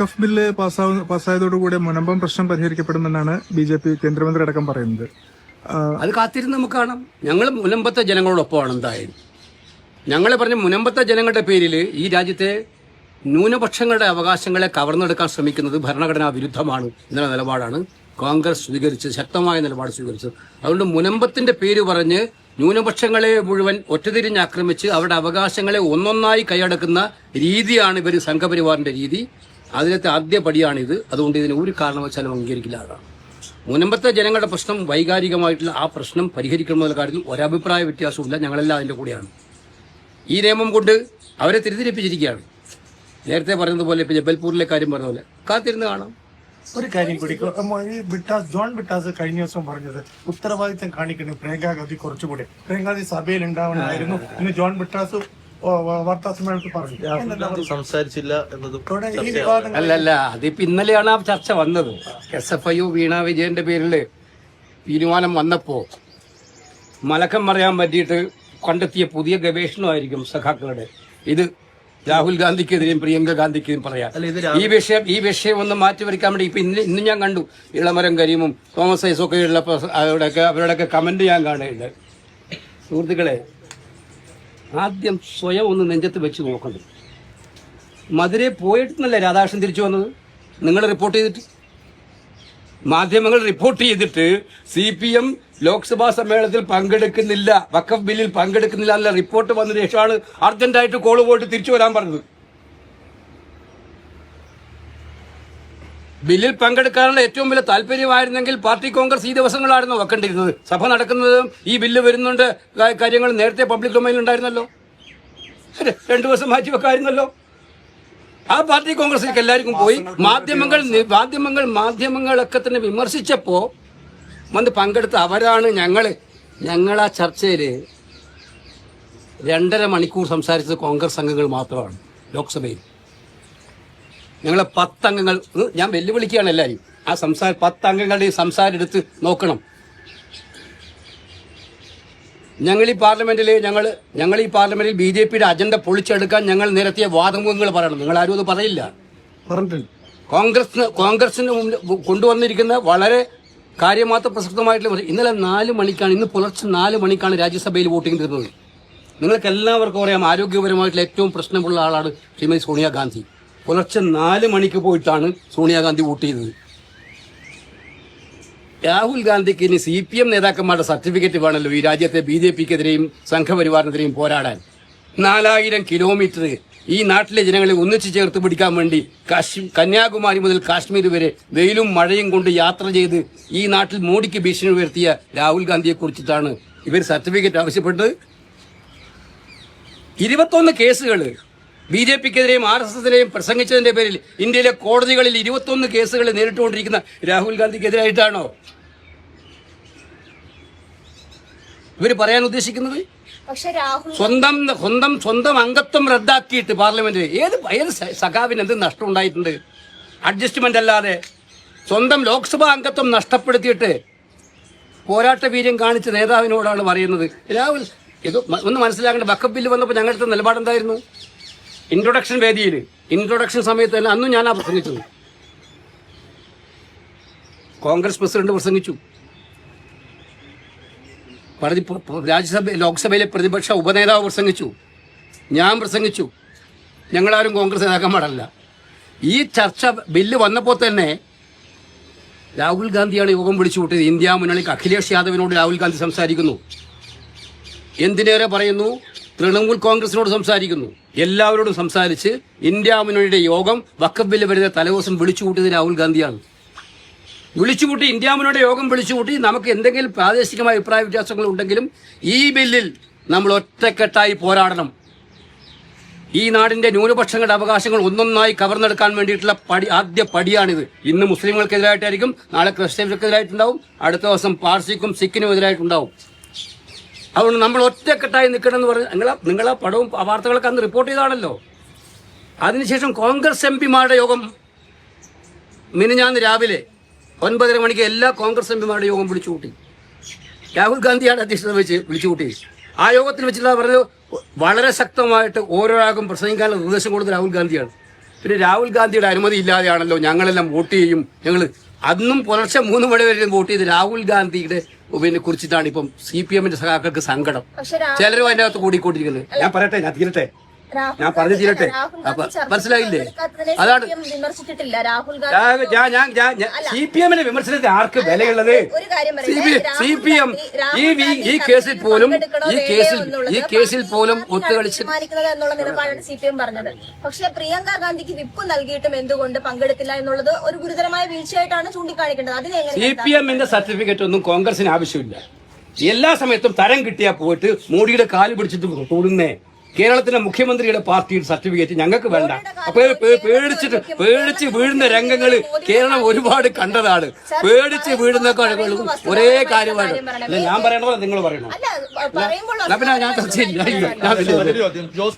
വഖഫ് bill പാസ്സായതോടുകൂടി Munambam പ്രശ്നം പരിഹരിക്കപ്പെടുമെന്നാണ് B J P കേന്ദ്രമന്ത്രി അടക്കം പറയുന്നത്. അത് കാത്തിരുന്ന് നമുക്ക് കാണാം. ഞങ്ങൾ മുനമ്പത്തെ ജനങ്ങളോടൊപ്പമാണ് എന്തായാലും. ഞങ്ങൾ പറഞ്ഞ മുനമ്പത്തെ ജനങ്ങളുടെ പേരിൽ ഈ രാജ്യത്തെ ന്യൂനപക്ഷങ്ങളുടെ അവകാശങ്ങളെ കവർന്നെടുക്കാൻ ശ്രമിക്കുന്നത് ഭരണഘടനാ വിരുദ്ധമാണ് എന്നുള്ള നിലപാടാണ് കോൺഗ്രസ് സ്വീകരിച്ചത് ശക്തമായ നിലപാട് സ്വീകരിച്ചത്. അതുകൊണ്ട് മുനമ്പത്തിന്റെ പേര് പറഞ്ഞ് ന്യൂനപക്ഷങ്ങളെ മുഴുവൻ ഒറ്റതിരിഞ്ഞ് ആക്രമിച്ച് അവരുടെ അവകാശങ്ങളെ ഒന്നൊന്നായി കൈയടക്കുന്ന രീതിയാണ് ഇവർ സംഘപരിവാറിന്റെ രീതി. അതിലത്തെ ആദ്യ പടിയാണിത്. അതുകൊണ്ട് ഇതിന് ഒരു കാരണവശാലും അംഗീകരിക്കില്ല അതാണ് മുനമ്പത്തെ ജനങ്ങളുടെ പ്രശ്നം വൈകാരികമായിട്ടുള്ള ആ പ്രശ്നം പരിഹരിക്കണമെന്നുള്ള കാര്യത്തിൽ ഒരഭിപ്രായ വ്യത്യാസമില്ല ഞങ്ങളെല്ലാം അതിന്റെ കൂടെയാണ്. ഈ നിയമം കൊണ്ട് അവരെ തിരിതിരിപ്പിച്ചിരിക്കുകയാണ് നേരത്തെ പറഞ്ഞതുപോലെ ഇപ്പം ജബൽപൂരിലെ കാര്യം പറഞ്ഞ പോലെ കാത്തിരുന്ന് കാണാം. ഒരു കാര്യം കൂടി ബിട്ടാസ് ജോൺ ബിട്ടാസ് കഴിഞ്ഞ ദിവസം പറഞ്ഞത് ഉത്തരവാദിത്തം കാണിക്കണം പ്രിയങ്കാ ഗാന്ധി കുറച്ചുകൂടി. പ്രിയങ്കാ ഗാന്ധി സഭയിൽ ഉണ്ടാവണമായിരുന്നു. ഇന്ന് ജോൺ ബിട്ടാസ് വാർത്താ സമ്മേളനത്തിൽ പറഞ്ഞു. സംസാരിച്ചില്ല എന്നതും അല്ല അല്ല അല്ലല്ല അതിപ്പോ ഇന്നലെയാണ് ആ ചർച്ച വന്നത്. എസ് എഫ് ഐ വീണ വിജയന്റെ പേരിൽ തീരുമാനം വന്നപ്പോ മലക്കം പറയാൻ പറ്റിയിട്ട് കണ്ടെത്തിയ പുതിയ ഗവേഷണമായിരിക്കും സഖാക്കളുടെ. ഇത് രാഹുൽ ഗാന്ധിക്കെതിരെയും പ്രിയങ്ക ഗാന്ധിക്കെതിരെയും പറയാം. ഈ വിഷയം ഈ വിഷയം ഒന്ന് മാറ്റി വരയ്ക്കാൻ വേണ്ടി ഇപ്പൊ ഇന്ന് ഇന്ന് ഞാൻ കണ്ടു. ഇളമരം കരീമും തോമസ് ഐസൊക്കെ ഉള്ള അവരുടെയൊക്കെ അവരുടെയൊക്കെ കമന്റ് ഞാൻ കാണുന്നുണ്ട്. സുഹൃത്തുക്കളെ ആദ്യം സ്വയം ഒന്ന് നെഞ്ചത്ത് വെച്ച് നോക്കണം മധുരെ പോയിട്ടെന്നല്ലേ രാധാകൃഷ്ണൻ തിരിച്ചു വന്നത്? നിങ്ങൾ റിപ്പോർട്ട് ചെയ്തിട്ട്? മാധ്യമങ്ങൾ റിപ്പോർട്ട് ചെയ്തിട്ട് സി പി എം ലോക്സഭാ സമ്മേളനത്തിൽ പങ്കെടുക്കുന്നില്ല. വക്കഫ് ബില്ലിൽ പങ്കെടുക്കുന്നില്ല എന്നുള്ള റിപ്പോർട്ട് വന്നതിന് ശേഷമാണ് അർജന്റായിട്ട് കോൾ പോയിട്ട് തിരിച്ചു വരാൻ പറഞ്ഞത്. ബില്ലിൽ പങ്കെടുക്കാനുള്ള ഏറ്റവും വലിയ താല്പര്യമായിരുന്നെങ്കിൽ പാർട്ടി കോൺഗ്രസ് ഈ ദിവസങ്ങളായിരുന്നു വെക്കേണ്ടിരുന്നത് സഭ നടക്കുന്നതും ഈ ബില്ല് വരുന്നുണ്ട്. കാര്യങ്ങൾ നേരത്തെ പബ്ലിക് ഡൊമൈനിൽ ഉണ്ടായിരുന്നല്ലോ. രണ്ടു ദിവസം മാറ്റി വെക്കായിരുന്നല്ലോ. ആ പാർട്ടി കോൺഗ്രസിലേക്ക് എല്ലാവർക്കും പോയി. മാധ്യമങ്ങൾ മാധ്യമങ്ങൾ മാധ്യമങ്ങളൊക്കെ തന്നെ വിമർശിച്ചപ്പോ വന്ന് പങ്കെടുത്ത അവരാണ് ഞങ്ങൾ. ഞങ്ങൾ ആ ചർച്ചയിൽ രണ്ടര മണിക്കൂർ സംസാരിച്ചത് കോൺഗ്രസ് അംഗങ്ങൾ മാത്രമാണ് ലോക്സഭയിൽ. ഞങ്ങളെ പത്തംഗങ്ങൾ അംഗങ്ങൾ ഞാൻ വെല്ലുവിളിക്കുകയാണ് എല്ലാവരും ആ സംസാര പത്തംഗങ്ങളുടെ ഈ സംസാരം എടുത്ത് നോക്കണം. ഞങ്ങൾ ഈ പാർലമെന്റിൽ ഞങ്ങൾ ഞങ്ങൾ ഈ പാർലമെന്റിൽ ബി ജെ പിയുടെ അജണ്ട പൊളിച്ചെടുക്കാൻ ഞങ്ങൾ നിരത്തിയ വാദമുഖങ്ങൾ പറയണം. നിങ്ങൾ ആരും അത് പറയില്ല. കോൺഗ്രസിന് മുന്നിൽ കൊണ്ടുവന്നിരിക്കുന്ന വളരെ കാര്യമാത്ര പ്രസക്തമായിട്ടുള്ള. ഇന്നലെ നാല് മണിക്കാണ് ഇന്ന് പുലർച്ചെ നാല് മണിക്കാണ് രാജ്യസഭയിൽ വോട്ടിംഗ് തീർന്നത്. നിങ്ങൾക്ക് എല്ലാവർക്കും അറിയാം ആരോഗ്യപരമായിട്ടുള്ള ഏറ്റവും പ്രശ്നമുള്ള ആളാണ് ശ്രീമതി സോണിയാഗാന്ധി പുലർച്ചെ നാല് മണിക്ക് പോയിട്ടാണ് സോണിയാഗാന്ധി വോട്ട് ചെയ്തത്. രാഹുൽ ഗാന്ധിക്ക് ഇനി സി പി എം നേതാക്കന്മാരുടെ സർട്ടിഫിക്കറ്റ് വേണമല്ലോ ഈ രാജ്യത്തെ ബി ജെ പിക്കെതിരെയും സംഘപരിവാറിനെതിരെയും പോരാടാൻ. നാലായിരം കിലോമീറ്റർ ഈ നാട്ടിലെ ജനങ്ങളെ ഒന്നിച്ചു ചേർത്ത് പിടിക്കാൻ വേണ്ടി കാശ്മീർ കന്യാകുമാരി മുതൽ കാശ്മീർ വരെ വെയിലും മഴയും കൊണ്ട് യാത്ര ചെയ്ത് ഈ നാട്ടിൽ മോഡിക്ക് ഭീഷണി ഉയർത്തിയ രാഹുൽ ഗാന്ധിയെ കുറിച്ചിട്ടാണ് ഇവർ സർട്ടിഫിക്കറ്റ് ആവശ്യപ്പെട്ടത്. ഇരുപത്തൊന്ന് കേസുകൾ ബി ജെ പിക്കെതിരെയും ആർ എസ് എസിനെയും പ്രസംഗിച്ചതിന്റെ പേരിൽ ഇന്ത്യയിലെ കോടതികളിൽ ഇരുപത്തൊന്ന് കേസുകൾ നേരിട്ടുകൊണ്ടിരിക്കുന്ന രാഹുൽ ഗാന്ധിക്കെതിരായിട്ടാണോ? ഇവർ പറയാൻ ഉദ്ദേശിക്കുന്നത്? സ്വന്തം സ്വന്തം സ്വന്തം അംഗത്വം റദ്ദാക്കിയിട്ട് പാർലമെന്റിൽ ഏത് ഏത് സഖാവിന് എന്ത് നഷ്ടം ഉണ്ടായിട്ടുണ്ട് അഡ്ജസ്റ്റ്മെന്റ് അല്ലാതെ സ്വന്തം ലോക്സഭാ അംഗത്വം നഷ്ടപ്പെടുത്തിയിട്ട് പോരാട്ട വീര്യം കാണിച്ച നേതാവിനോടാണ് പറയുന്നത്. രാഹുൽ ഇത് ഒന്ന് മനസ്സിലാക്കേണ്ട ബക്കപ്പ് ബില്ല് വന്നപ്പോൾ ഞങ്ങളുടെ നിലപാടെന്തായിരുന്നു? ഇൻട്രൊഡക്ഷൻ വേദിയിൽ ഇൻട്രൊഡക്ഷൻ സമയത്ത് തന്നെ അന്നും ഞാനാ പ്രസംഗിച്ചത്. കോൺഗ്രസ് പ്രസിഡന്റ് പ്രസംഗിച്ചു. രാജ്യസഭ ലോക്സഭയിലെ പ്രതിപക്ഷ ഉപനേതാവ് പ്രസംഗിച്ചു. ഞാൻ പ്രസംഗിച്ചു. ഞങ്ങളാരും കോൺഗ്രസ് നേതാക്കന്മാരല്ല. ഈ ചർച്ച ബില്ല് വന്നപ്പോൾ തന്നെ രാഹുൽ ഗാന്ധിയാണ് യോഗം വിളിച്ചു കൂട്ടിയത് ഇന്ത്യ മുന്നണിക്ക് അഖിലേഷ് യാദവിനോട് രാഹുൽ ഗാന്ധി സംസാരിക്കുന്നു. എന്തിനേറെ പറയുന്നു? തൃണമൂൽ കോൺഗ്രസിനോട് സംസാരിക്കുന്നു. എല്ലാവരോടും സംസാരിച്ച് ഇന്ത്യ മുന്നണിയുടെ യോഗം വക്കഫ് ബില്ല് വരുന്ന തലേദിവസം വിളിച്ചുകൂട്ടിയത് രാഹുൽ ഗാന്ധിയാണ്. വിളിച്ചുകൂട്ടി ഇന്ത്യ മുന്നണിയുടെ യോഗം വിളിച്ചുകൂട്ടി നമുക്ക് എന്തെങ്കിലും പ്രാദേശികമായ അഭിപ്രായ വ്യത്യാസങ്ങൾ ഉണ്ടെങ്കിലും ഈ ബില്ലിൽ നമ്മൾ ഒറ്റക്കെട്ടായി പോരാടണം. ഈ നാടിന്റെ ന്യൂനപക്ഷങ്ങളുടെ അവകാശങ്ങൾ ഒന്നൊന്നായി കവർന്നെടുക്കാൻ വേണ്ടിയിട്ടുള്ള പടി ആദ്യ പടിയാണിത്. ഇന്ന് മുസ്ലിങ്ങൾക്കെതിരായിട്ടായിരിക്കും നാളെ ക്രിസ്ത്യൻസിനെതിരായിട്ടുണ്ടാവും അടുത്ത ദിവസം പാർസിക്കും സിക്കിനും എതിരായിട്ടുണ്ടാവും അതുകൊണ്ട് നമ്മൾ ഒറ്റക്കെട്ടായി നിൽക്കണമെന്ന് പറഞ്ഞ് നിങ്ങൾ പടവും ആ വാർത്തകളൊക്കെ അന്ന് റിപ്പോർട്ട് ചെയ്താണല്ലോ അതിനുശേഷം കോൺഗ്രസ് എം പിമാരുടെ യോഗം മിനിഞ്ഞാന്ന് രാവിലെ ഒൻപതര മണിക്ക് എല്ലാ കോൺഗ്രസ് എം പിമാരുടെ യോഗം വിളിച്ചു കൂട്ടി. രാഹുൽ ഗാന്ധിയാണ് അധ്യക്ഷത വെച്ച് വിളിച്ചു കൂട്ടി. ആ യോഗത്തിൽ വെച്ചിട്ട് പറഞ്ഞത് വളരെ ശക്തമായിട്ട് ഓരോരാൾക്കും പ്രസംഗിക്കാനുള്ള നിർദ്ദേശം കൊടുത്ത രാഹുൽ ഗാന്ധിയാണ്. പിന്നെ രാഹുൽ ഗാന്ധിയുടെ അനുമതി ഇല്ലാതെയാണല്ലോ ഞങ്ങളെല്ലാം വോട്ട് ചെയ്യും. ഞങ്ങൾ അന്നും പുലർച്ചെ മൂന്ന് മണി വരെ വോട്ട് ചെയ്ത് രാഹുൽ ഗാന്ധിയുടെ പിന്നെ കുറിച്ചിട്ടാണ് ഇപ്പം സി പി എമ്മിന്റെ സഖാക്കൾക്ക് സങ്കടം. ചിലരും അതിനകത്ത് കൂടിക്കൊണ്ടിരിക്കുന്നത് ഞാൻ പറയട്ടെ ഞാൻ തീരട്ടെ ഞാൻ പറഞ്ഞു തീരട്ടെ. അപ്പൊ മനസ്സിലായില്ലേ? അതാണ് സി പി എമ്മിനെ വിമർശനത്തിന് ആർക്ക് വിലയുള്ളത്? സി പി എം ഈ ഈ കേസിൽ പോലും ഈ കേസിൽ ഈ കേസിൽ പോലും ഒത്തു ഒത്തുകളിച്ച് എന്നുള്ള നിലപാടാണ് സി പി എം പറഞ്ഞത്. പക്ഷെ പ്രിയങ്ക ഗാന്ധിക്ക് വിപ്പ് നൽകിയിട്ടും എന്തുകൊണ്ട് പങ്കെടുത്തില്ല എന്നുള്ളത് ഒരു ഗുരുതരമായ വീഴ്ചയായിട്ടാണ് ചൂണ്ടിക്കാണിക്കേണ്ടത്. സി പി എമ്മിന്റെ സർട്ടിഫിക്കറ്റ് ഒന്നും കോൺഗ്രസിന് ആവശ്യമില്ല. എല്ലാ സമയത്തും തരം കിട്ടിയാ പോയിട്ട് മോഡിയുടെ കാൽ പിടിച്ചിട്ട് കൂടുന്നേ. കേരളത്തിലെ മുഖ്യമന്ത്രിയുടെ പാർട്ടിയുടെ സർട്ടിഫിക്കറ്റ് ഞങ്ങൾക്ക് വേണ്ട. അപ്പൊ പേടിച്ചിട്ട് പേടിച്ച് വീഴുന്ന രംഗങ്ങൾ കേരളം ഒരുപാട് കണ്ടതാണ്. പേടിച്ച് വീഴുന്ന ഒരേ കാര്യമാണ്. അല്ല ഞാൻ പറയണോ നിങ്ങൾ പറയണോ? പിന്നെ ഞാൻ